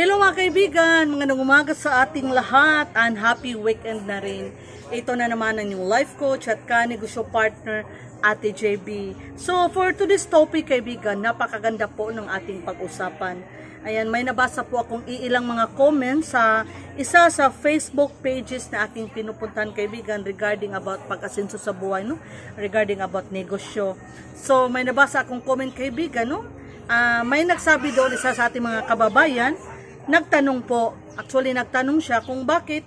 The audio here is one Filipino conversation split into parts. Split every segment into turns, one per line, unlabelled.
Hello mga kaibigan, mga umaga sa ating lahat and happy weekend na rin. Ito na naman ang yung life coach at ka-negosyo partner Ate JB. So for today's topic kaibigan, napakaganda po ng ating pag-usapan. Ayan, may nabasa po akong iilang mga comments sa isa sa Facebook pages na aking pinupuntahan kaibigan regarding about pag-asenso sa buhay, no? Regarding about negosyo. So may nabasa akong comment kaibigan, no? Ah, may nagsabi doon isa sa ating mga kababayan, nagtanong po, actually nagtanong siya kung bakit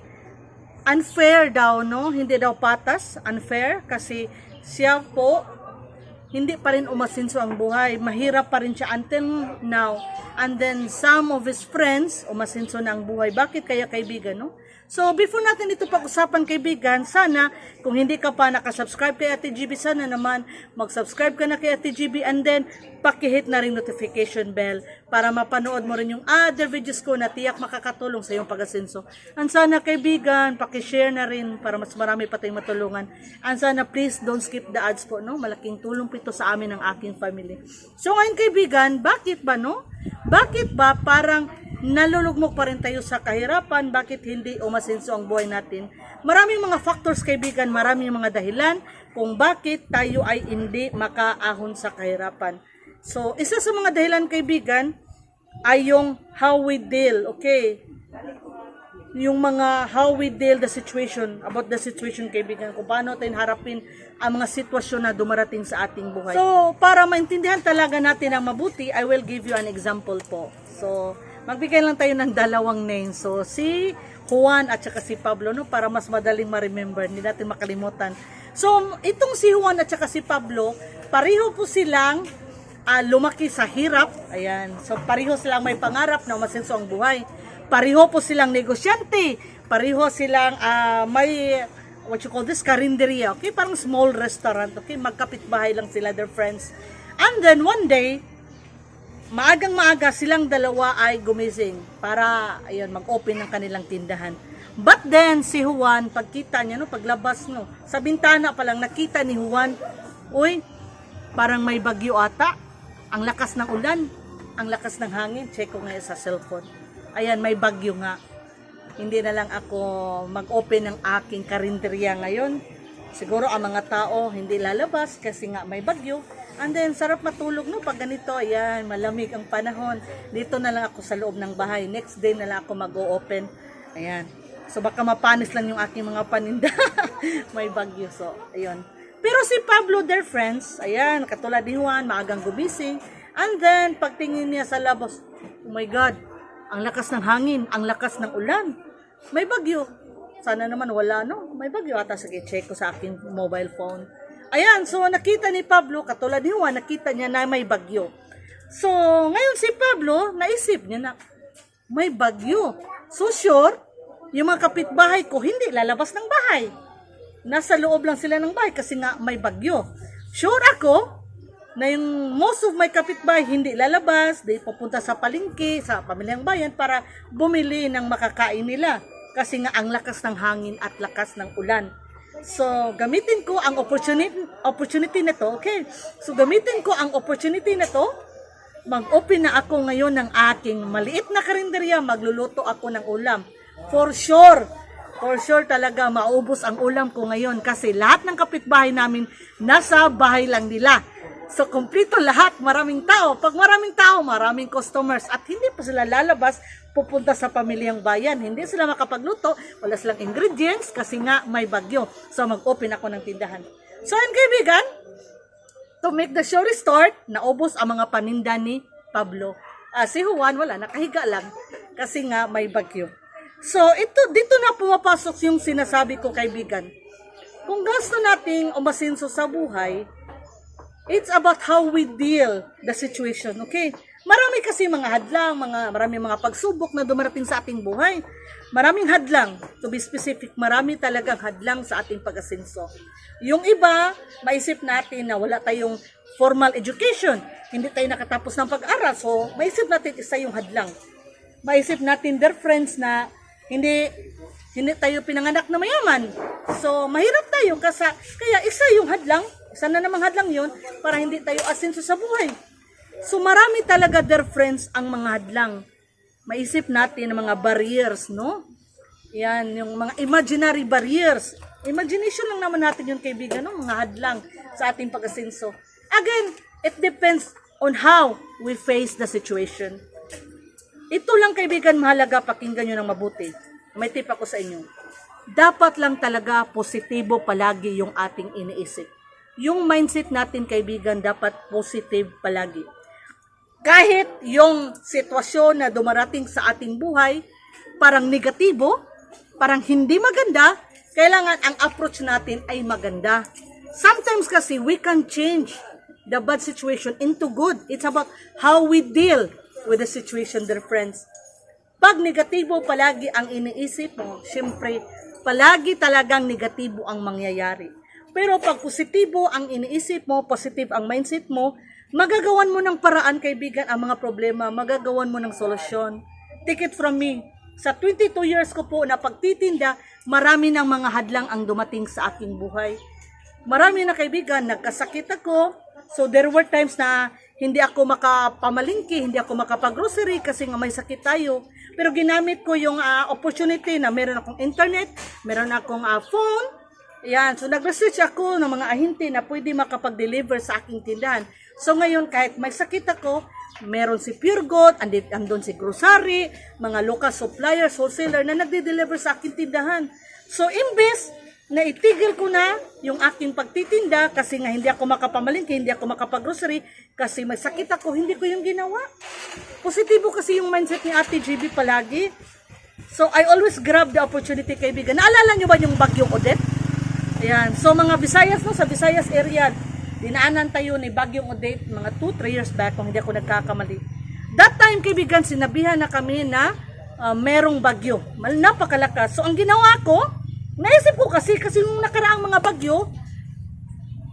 unfair daw, no? Hindi daw patas, unfair, kasi siya po, hindi pa rin umasinso ang buhay. Mahirap pa rin siya until now. And then, some of his friends, umasinso na ang buhay. Bakit kaya kaibigan, no? So, before natin ito pag-usapan kaibigan, sana, kung hindi ka pa nakasubscribe kay Ate GB, sana naman mag-subscribe ka na kay Ate GB and then pakihit na rin notification bell para mapanood mo rin yung other videos ko na tiyak makakatulong sa iyong pag-asenso. And sana kaibigan, pakishare na rin para mas marami pa tayong matulungan. And sana please don't skip the ads po, no? Malaking tulong po ito sa amin ng aking family. So ngayon kaibigan, bakit ba, no? Bakit ba parang nalulugmok pa rin tayo sa kahirapan, bakit hindi umasenso ang buhay natin. Maraming mga factors kaibigan, maraming mga dahilan kung bakit tayo ay hindi makaahon sa kahirapan. So, isa sa mga dahilan kaibigan ay yung how we deal, okay? Yung mga how we deal the situation, about the situation kaibigan, kung paano tayo harapin ang mga sitwasyon na dumarating sa ating buhay. So, para maintindihan talaga natin ang mabuti, I will give you an example po. So, magbigay lang tayo ng dalawang names. So, si Juan at saka si Pablo, no? Para mas madaling ma-remember, hindi natin makalimutan. So, itong si Juan at saka si Pablo, pareho po silang ah, lumaki sa hirap. Ayan. So, pareho silang may pangarap na umasenso ang buhay. Pareho po silang negosyante. Pareho silang ah, may what you call this, karinderya. Okay, parang small restaurant. Okay, magkapit-bahay lang sila, their friends. And then, one day, maagang maaga silang dalawa ay gumising para ayun mag-open ng kanilang tindahan. But then si Juan pagkita niya no paglabas no sa bintana pa lang nakita ni Juan, uy, parang may bagyo ata. Ang lakas ng ulan, ang lakas ng hangin. Check ko ngayon sa cellphone. Ayan, may bagyo nga. Hindi na lang ako mag-open ng aking karinderya ngayon. Siguro ang mga tao hindi lalabas kasi nga may bagyo. And then, sarap matulog no pag ganito. Ayan, malamig ang panahon. Dito na lang ako sa loob ng bahay. Next day na lang ako mag-o-open. Ayan. So, baka mapanis lang yung aking mga paninda. may bagyo. So, ayun. Pero si Pablo, their friends, ayan, katulad ni Juan, maagang gumising. And then, pagtingin niya sa labas, oh my God, ang lakas ng hangin, ang lakas ng ulan. May bagyo. Sana naman wala, no? May bagyo ata. Sige, check ko sa aking mobile phone. Ayan, so nakita ni Pablo, katulad ni Juan, nakita niya na may bagyo. So, ngayon si Pablo, naisip niya na, may bagyo. So, sure, yung mga kapitbahay ko, hindi lalabas ng bahay. Nasa loob lang sila ng bahay kasi nga may bagyo. Sure ako, na yung most of my kapitbahay hindi lalabas, di pupunta sa palengke, sa pamilyang bayan para bumili ng makakain nila. Kasi nga ang lakas ng hangin at lakas ng ulan. So, gamitin ko ang opportunity, opportunity na to, okay? So, gamitin ko ang opportunity na to, mag-open na ako ngayon ng aking maliit na karinderya, magluluto ako ng ulam. For sure, for sure talaga maubos ang ulam ko ngayon kasi lahat ng kapitbahay namin nasa bahay lang nila. So, kumplito lahat, maraming tao. Pag maraming tao, maraming customers at hindi pa sila lalabas pupunta sa pamilyang bayan. Hindi sila makapagluto, wala silang ingredients kasi nga may bagyo. So, mag-open ako ng tindahan. So, yun kaibigan, to make the story start, naubos ang mga paninda ni Pablo. Ah, si Juan, wala, nakahiga lang kasi nga may bagyo. So, ito, dito na pumapasok yung sinasabi ko kaibigan. Kung gusto nating umasinso sa buhay, It's about how we deal the situation, okay? Marami kasi mga hadlang, mga marami mga pagsubok na dumarating sa ating buhay. Maraming hadlang, to be specific, marami talagang hadlang sa ating pag-asenso. Yung iba, maisip natin na wala tayong formal education, hindi tayo nakatapos ng pag-aral, so maisip natin isa yung hadlang. Maisip natin their friends na hindi hindi tayo pinanganak na mayaman. So, mahirap tayo kasi kaya isa yung hadlang, isa na namang hadlang yun para hindi tayo asenso sa buhay. So, marami talaga their friends ang mga hadlang. maisip natin ang mga barriers, no? Yan, yung mga imaginary barriers. Imagination lang naman natin yun, kaibigan, no? Mga hadlang sa ating pag-asenso. Again, it depends on how we face the situation. Ito lang, kaibigan, mahalaga, pakinggan nyo ng mabuti. May tip ako sa inyo. Dapat lang talaga positibo palagi yung ating iniisip. Yung mindset natin, kaibigan, dapat positive palagi kahit yung sitwasyon na dumarating sa ating buhay, parang negatibo, parang hindi maganda, kailangan ang approach natin ay maganda. Sometimes kasi we can change the bad situation into good. It's about how we deal with the situation, dear friends. Pag negatibo palagi ang iniisip mo, syempre, palagi talagang negatibo ang mangyayari. Pero pag positibo ang iniisip mo, positive ang mindset mo, magagawan mo ng paraan, kaibigan, ang mga problema, magagawan mo ng solusyon. Take it from me. Sa 22 years ko po na pagtitinda, marami ng mga hadlang ang dumating sa aking buhay. Marami na kaibigan, nagkasakit ako. So there were times na hindi ako makapamalingki, hindi ako makapag-grocery kasi nga may sakit tayo. Pero ginamit ko yung ah, opportunity na meron akong internet, meron akong ah, phone, Yan, so nag-research ako ng mga ahente na pwede makapag-deliver sa aking tindahan. So ngayon, kahit may sakit ako, meron si Pure Gold, andit, andun si Grocery, mga local suppliers, wholesaler na nagde-deliver sa aking tindahan. So imbes na itigil ko na yung aking pagtitinda kasi nga hindi ako makapamalingki, hindi ako makapag-grocery kasi may sakit ako, hindi ko yung ginawa. Positibo kasi yung mindset ni Ate GB palagi. So I always grab the opportunity kaibigan. Naalala nyo ba yung bagyong Odette? Ayan. So mga Visayas no, sa Visayas area, dinaanan tayo ni Bagyong Odette mga 2-3 years back kung hindi ako nagkakamali. That time kaibigan, sinabihan na kami na ah, merong bagyo. Napakalakas. So ang ginawa ko, naisip ko kasi, kasi yung nakaraang mga bagyo,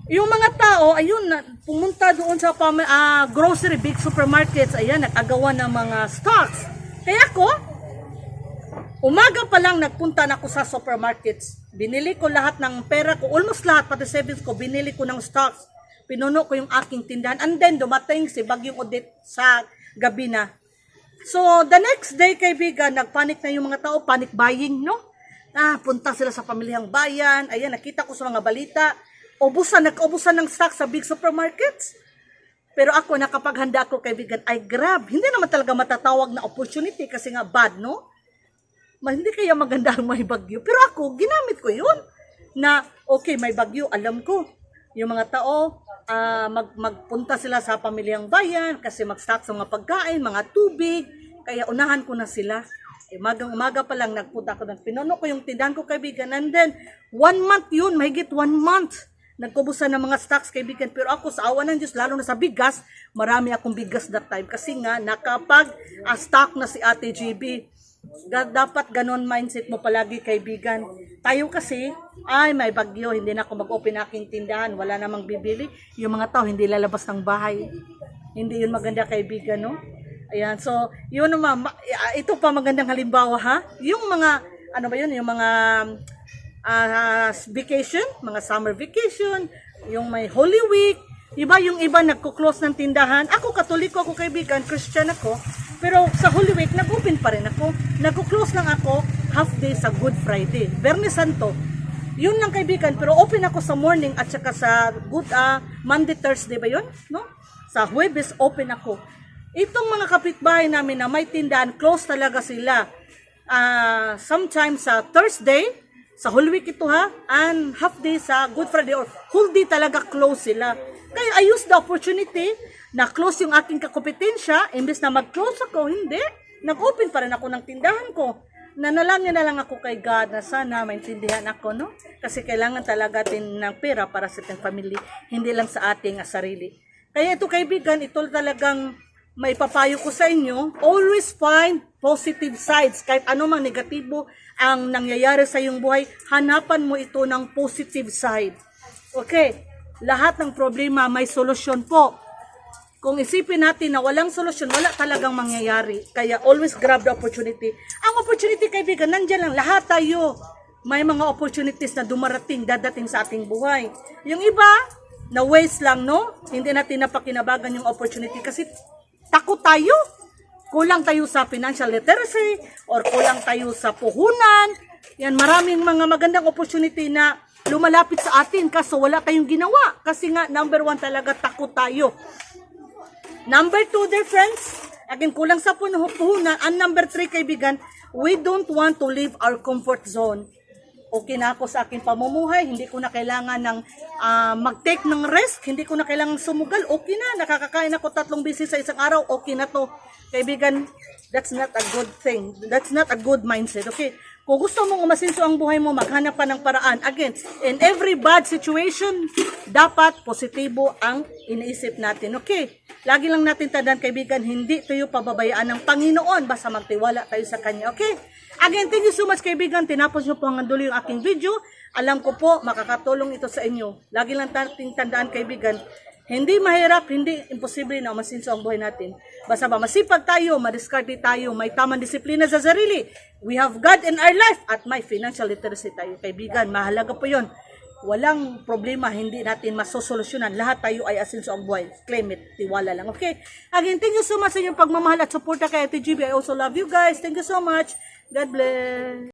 yung mga tao, ayun, pumunta doon sa ah, grocery, big supermarkets, ayan, nag-agawan ng mga stocks. Kaya ako, Umaga pa lang nagpunta na ako sa supermarkets. Binili ko lahat ng pera ko, almost lahat, pati savings ko, binili ko ng stocks. Pinuno ko yung aking tindahan. And then dumating si Bagyong Odette sa gabi na. So, the next day, kaibigan, nagpanik na yung mga tao, panic buying, no? Ah, punta sila sa pamilihang bayan. Ayan, nakita ko sa mga balita. Ubusan, nag-ubusan ng stock sa big supermarkets. Pero ako, nakapaghanda ako, kaibigan, ay grab. Hindi naman talaga matatawag na opportunity kasi nga bad, no? Hindi kaya maganda ang may bagyo. Pero ako, ginamit ko yun. Na, okay, may bagyo, alam ko. Yung mga tao, ah, mag, magpunta sila sa pamilyang bayan kasi mag-stock sa mga pagkain, mga tubig. Kaya unahan ko na sila. Eh, magang umaga pa lang nagpunta ko ng pinuno ko yung tindahan ko kaibigan. And then, one month yun, mahigit one month. Nagkubusan ng mga stocks kaibigan. Pero ako sa awa ng Diyos, lalo na sa bigas, marami akong bigas that time. Kasi nga, nakapag-stock na si Ate GB. Dapat ganon mindset mo palagi kaibigan. Tayo kasi, ay may bagyo, hindi na ako mag-open aking tindahan, wala namang bibili. Yung mga tao hindi lalabas ng bahay. Hindi yun maganda kaibigan, no? Ayan, so, yun naman, ma- ito pa magandang halimbawa ha. Yung mga, ano ba yun, yung mga ah, vacation, mga summer vacation, yung may Holy Week, iba yung iba nagko-close ng tindahan. Ako, katoliko ako kaibigan, Christian ako, pero sa Holy Week, nag-open pa rin ako. Nagko-close lang ako half day sa Good Friday. Bernie Santo. Yun lang kaibigan, pero open ako sa morning at saka sa good ah, Monday, Thursday ba yun? No? Sa Huwebes, open ako. Itong mga kapitbahay namin na may tindahan, close talaga sila. Ah, sometimes sa Thursday, sa Holy Week ito ha, and half day sa Good Friday or whole day talaga close sila. Kaya I use the opportunity na close yung aking kakompetensya, imbes na mag-close ako, hindi. Nag-open pa rin ako ng tindahan ko. Nanalangin na lang ako kay God na sana maintindihan ako, no? Kasi kailangan talaga din ng pera para sa ating family, hindi lang sa ating ah, sarili. Kaya ito kaibigan, ito talagang may papayo ko sa inyo, always find positive sides. Kahit ano mang negatibo ang nangyayari sa iyong buhay, hanapan mo ito ng positive side. Okay, lahat ng problema may solusyon po. Kung isipin natin na walang solusyon, wala talagang mangyayari. Kaya always grab the opportunity. Ang opportunity, kaibigan, nandyan lang. Lahat tayo may mga opportunities na dumarating, dadating sa ating buhay. Yung iba, na waste lang, no? Hindi natin napakinabagan yung opportunity kasi takot tayo. kulang tayo sa financial literacy or kulang tayo sa puhunan. Yan, maraming mga magandang opportunity na lumalapit sa atin kaso wala tayong ginawa. Kasi nga, number one talaga, takot tayo. Number two, dear friends, again, kulang sa puhunan. And number three, kaibigan, we don't want to leave our comfort zone. Okay na ako sa aking pamumuhay, hindi ko na kailangan ng ah, mag-take ng rest, hindi ko na kailangan sumugal, okay na, nakakakain ako tatlong beses sa isang araw, okay na to. Kaibigan, that's not a good thing. That's not a good mindset, okay? Kung gusto mong umasinso ang buhay mo, maghanap ka ng paraan. Again, in every bad situation, dapat positibo ang iniisip natin. Okay? Lagi lang natin tandaan, kaibigan, hindi tayo pababayaan ng Panginoon. Basta magtiwala tayo sa Kanya. Okay? Again, thank you so much, kaibigan. Tinapos nyo po hanggang dulo yung aking video. Alam ko po, makakatulong ito sa inyo. Lagi lang natin tandaan, kaibigan, hindi mahirap, hindi imposible na umasinso ang buhay natin. Basta ba masipag tayo, madiskarte tayo, may tamang disiplina sa sarili. We have God in our life at may financial literacy tayo. Kaibigan, mahalaga po yon. Walang problema, hindi natin masosolusyonan. Lahat tayo ay asinso ang buhay. Claim it, tiwala lang. Okay? Again, thank you so much sa inyong pagmamahal at suporta kay Ate GB. I also love you guys. Thank you so much. God bless.